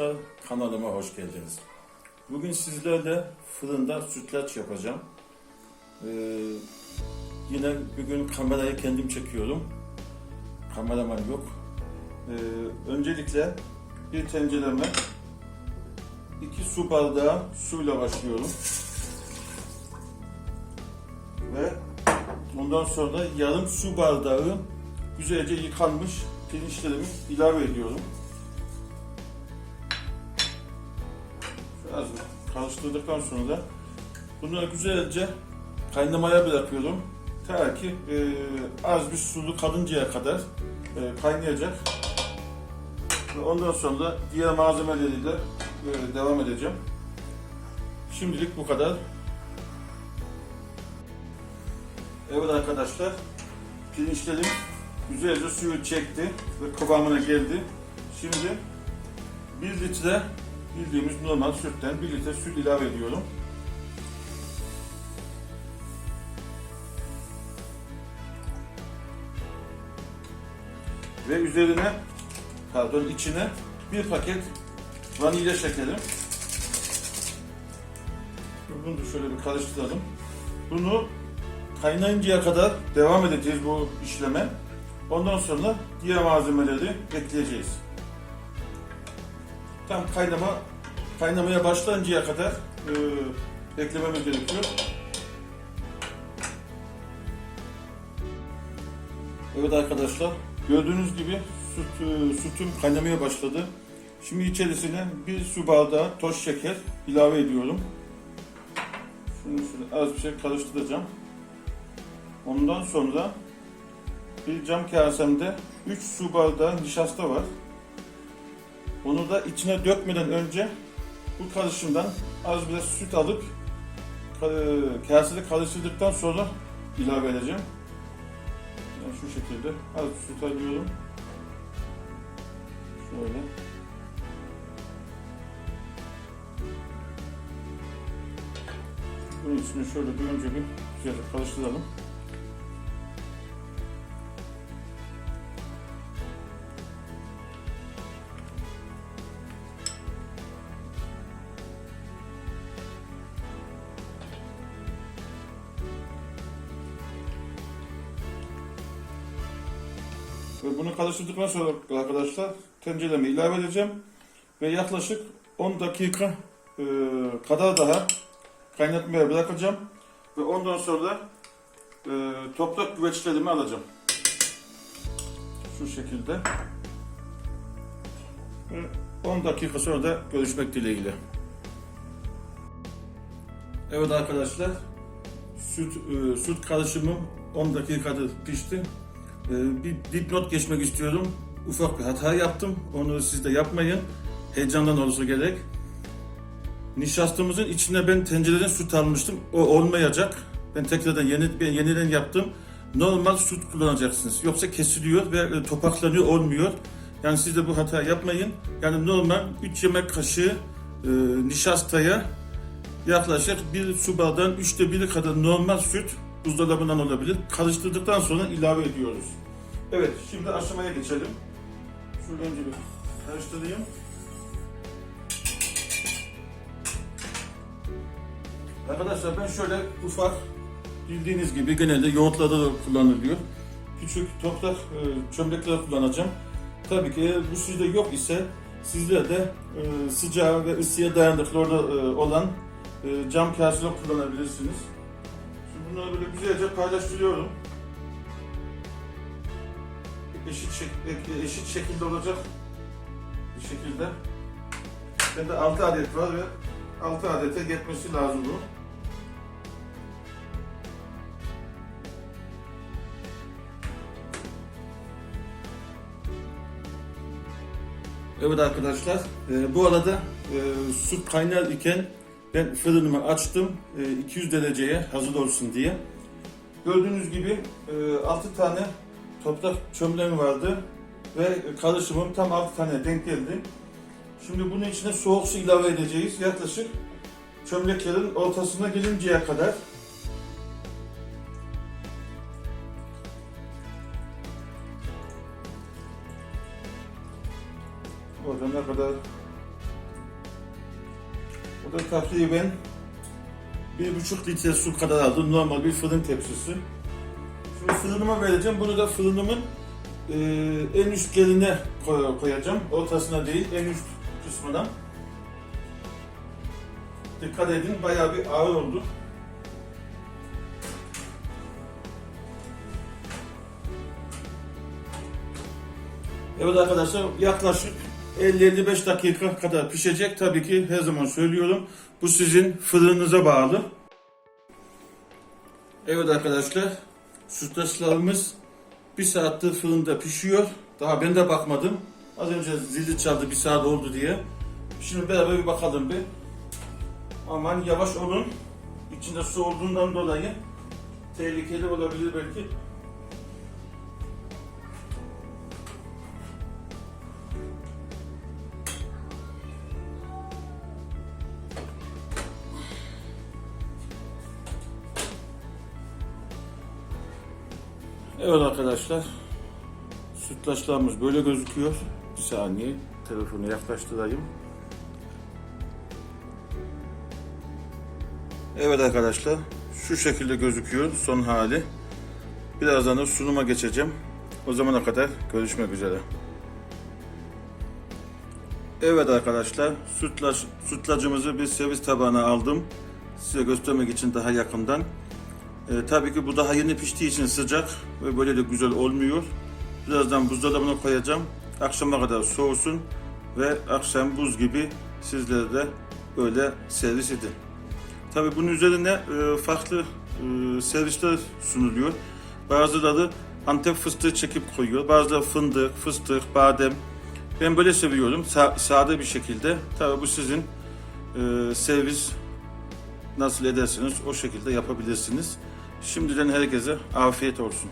arkadaşlar, kanalıma hoş geldiniz. Bugün sizlerle fırında sütlaç yapacağım. Ee, yine bugün kamerayı kendim çekiyorum. Kameraman yok. Ee, öncelikle bir tencereme iki su bardağı suyla başlıyorum. Ve ondan sonra yarım su bardağı güzelce yıkanmış pirinçlerimi ilave ediyorum. Karıştırdıktan sonra da bunları güzelce kaynamaya bırakıyorum. Ta ki e, az bir sulu kalıncaya kadar e, kaynayacak. Ve ondan sonra da diğer malzemeleriyle e, devam edeceğim. Şimdilik bu kadar. Evet arkadaşlar, pirinçlerim güzelce suyu çekti ve kıvamına geldi. Şimdi 1 litre bildiğimiz normal sütten 1 litre süt ilave ediyorum. Ve üzerine pardon içine bir paket vanilya şekeri. Bunu da şöyle bir karıştıralım. Bunu kaynayıncaya kadar devam edeceğiz bu işleme. Ondan sonra diğer malzemeleri ekleyeceğiz. Tam kaynama kaynamaya başlayıncaya kadar e, eklememiz gerekiyor. Evet arkadaşlar, gördüğünüz gibi süt, e, sütüm kaynamaya başladı. Şimdi içerisine bir su bardağı toz şeker ilave ediyorum. Şunu şöyle az bir şey karıştıracağım. Ondan sonra bir cam kasemde 3 su bardağı nişasta var. Onu da içine dökmeden önce bu karışımdan az biraz süt alıp ka- kasede karıştırdıktan sonra ilave edeceğim. Yani şu şekilde az süt alıyorum. Şöyle. Bunun içine şöyle bir önce bir güzel karıştıralım. Ve bunu karıştırdıktan sonra arkadaşlar tencereme ilave edeceğim. Ve yaklaşık 10 dakika e, kadar daha kaynatmaya bırakacağım. Ve ondan sonra e, toprak güveçlerimi alacağım. Şu şekilde. Ve 10 dakika sonra da görüşmek dileğiyle. Evet arkadaşlar, süt, e, süt karışımım 10 dakikada pişti. Ee, bir dipnot geçmek istiyorum. Ufak bir hata yaptım. Onu siz de yapmayın. Heyecandan olsa gerek. Nişastamızın içine ben tencereden süt almıştım. O olmayacak. Ben tekrardan yeni, ben yeniden yaptım. Normal süt kullanacaksınız. Yoksa kesiliyor ve e, topaklanıyor, olmuyor. Yani siz de bu hata yapmayın. Yani normal 3 yemek kaşığı e, nişastaya yaklaşık bir su bardağın üçte biri kadar normal süt buzdolabından olabilir. Karıştırdıktan sonra ilave ediyoruz. Evet, şimdi aşamaya geçelim. Şöyle önce bir karıştırayım. Arkadaşlar ben şöyle ufak bildiğiniz gibi genelde yoğurtlarda da kullanılıyor. Küçük toprak e, çömlekler kullanacağım. Tabii ki bu sizde yok ise sizler de e, sıcağa ve ısıya dayanıklı e, olan cam kaseler kullanabilirsiniz. Şimdi bunları böyle güzelce paylaştırıyorum. Eşit, şek eşit şekilde olacak bir şekilde. Bende 6 adet var ve 6 adete yetmesi lazım bu. Evet arkadaşlar, e, bu arada e, süt kaynar iken ben fırınımı açtım e, 200 dereceye hazır olsun diye. Gördüğünüz gibi e, 6 tane toprak çömlem vardı ve karışımım tam 6 tane denk geldi. Şimdi bunun içine soğuk su ilave edeceğiz. Yaklaşık çömleklerin ortasına gelinceye kadar. Orada ne kadar Bu da takriben bir buçuk litre su kadar aldım. Normal bir fırın tepsisi. Şimdi fırınıma vereceğim. Bunu da fırınımın e, en üst yerine koy- koyacağım. Ortasına değil, en üst kısmına. Dikkat edin, bayağı bir ağır oldu. Evet arkadaşlar yaklaşık 50-55 dakika kadar pişecek. Tabii ki her zaman söylüyorum. Bu sizin fırınınıza bağlı. Evet arkadaşlar sütlaçlarımız bir saattir fırında pişiyor. Daha ben de bakmadım. Az önce zili çaldı bir saat oldu diye. Şimdi beraber bir bakalım bir. Aman yavaş olun. İçinde su olduğundan dolayı tehlikeli olabilir belki. Evet arkadaşlar. Sütlaçlarımız böyle gözüküyor. Bir saniye telefonu yaklaştırayım. Evet arkadaşlar. Şu şekilde gözüküyor son hali. Birazdan da sunuma geçeceğim. O zamana kadar görüşmek üzere. Evet arkadaşlar, sütlaç, sütlacımızı bir servis tabağına aldım. Size göstermek için daha yakından. Ee, tabii ki bu daha yeni piştiği için sıcak ve böyle de güzel olmuyor. Birazdan buzdolabına koyacağım. Akşama kadar soğusun ve akşam buz gibi sizlere de böyle servis edin. Tabii bunun üzerine e, farklı e, servisler sunuluyor. Bazıları Antep fıstığı çekip koyuyor. Bazıları fındık, fıstık, badem. Ben böyle seviyorum. Sa- sade bir şekilde. Tabii bu sizin e, servis nasıl ederseniz o şekilde yapabilirsiniz. Şimdiden herkese afiyet olsun.